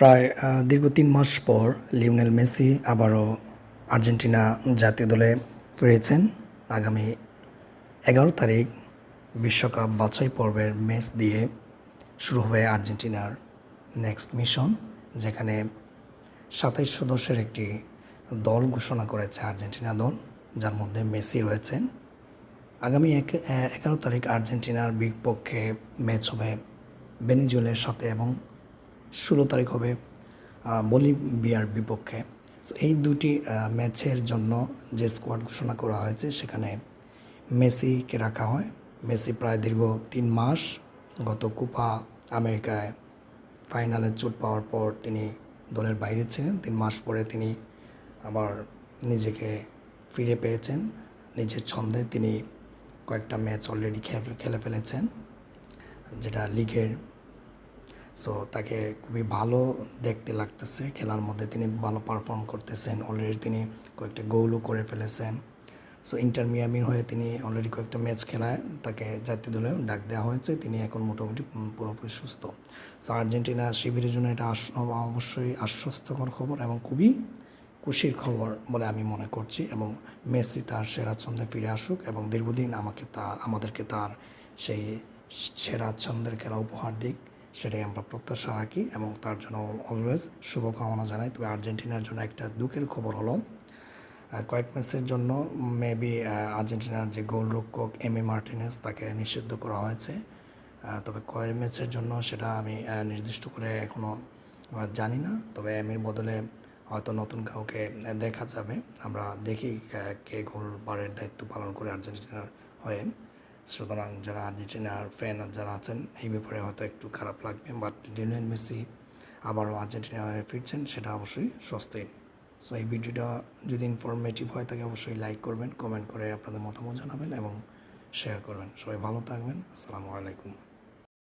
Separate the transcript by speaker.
Speaker 1: প্রায় দীর্ঘ তিন মাস পর লিওনেল মেসি আবারও আর্জেন্টিনা জাতীয় দলে ফিরেছেন। আগামী এগারো তারিখ বিশ্বকাপ বাছাই পর্বের ম্যাচ দিয়ে শুরু হবে আর্জেন্টিনার নেক্সট মিশন, যেখানে সাতাইশ সদস্যের একটি দল ঘোষণা করেছে আর্জেন্টিনা দল, যার মধ্যে মেসি রয়েছেন। আগামী এক, এগারো তারিখ আর্জেন্টিনার বিপক্ষে ম্যাচ হবে বেনিজুয়েলের সাথে এবং ষোলো তারিখ হবে বলিভিয়ার বিপক্ষে। সো এই দুটি ম্যাচের জন্য যে স্কোয়াড ঘোষণা করা হয়েছে, সেখানে মেসিকে রাখা হয়। মেসি প্রায় দীর্ঘ তিন মাস গত কোপা আমেরিকায় ফাইনালে চোট পাওয়ার পর তিনি দলের বাইরে ছিলেন। তিন মাস পরে তিনি আবার নিজেকে ফিরে পেয়েছেন। নিজের ছন্দে তিনি কয়েকটা ম্যাচ অলরেডি খেলে ফেলেছেন, যেটা লিগের সো তাকে খুবই ভালো দেখতে লাগতেছে। খেলার মধ্যে তিনি ভালো পারফর্ম করতেছেন। অলরেডি তিনি কয়েকটা গোলও করে ফেলেছেন। সো ইন্টার মিয়ামির হয়ে তিনি অলরেডি কয়েকটা ম্যাচ খেলায় তাকে জাতীয় দলে ডাক দেওয়া হয়েছে। তিনি এখন মোটামুটি পুরোপুরি সুস্থ। সো আর্জেন্টিনা শিবিরের জন্য এটা অবশ্যই আশ্বস্তকর খবর এবং খুবই খুশির খবর বলে আমি মনে করছি এবং মেসি তার সেরা ছন্দে ফিরে আসুক এবং দীর্ঘদিন আমাকে তা, আমাদেরকে তার সেই সেরা ছন্দের খেলা উপহার দিক। সেটাই আমরা প্রত্যাশা রাখি এবং তার জন্য অলওয়েজ শুভকামনা জানাই। তবে আর্জেন্টিনার জন্য একটা দুঃখের খবর হলো কয়েক ম্যাচের জন্য মেবি আর্জেন্টিনার যে গোলরক্ষক এম এ মার্টিনেস তাকে নিষিদ্ধ করা হয়েছে। তবে কয়েক ম্যাচের জন্য সেটা আমি নির্দিষ্ট করে এখনও জানি না। তবে এমির বদলে হয়তো নতুন কাউকে দেখা যাবে। আমরা দেখি কে গোলবারের দায়িত্ব পালন করে আর্জেন্টিনার হয়ে। সুতরাং যারা আর্জেন্টিনার ফ্যান যারা আছেন, এই ব্যাপারে হয়তো একটু খারাপ লাগবে বাট লিওনেল মেসি আবারও আর্জেন্টিনায় ফিরছেন, সেটা অবশ্যই সস্তে সো এই ভিডিওটা যদি ইনফরমেটিভ হয়, তাকে অবশ্যই লাইক করবেন কমেন্ট করে আপনাদের মতামত জানাবেন এবং শেয়ার করবেন। সবাই ভালো থাকবেন। আসসালামু আলাইকুম।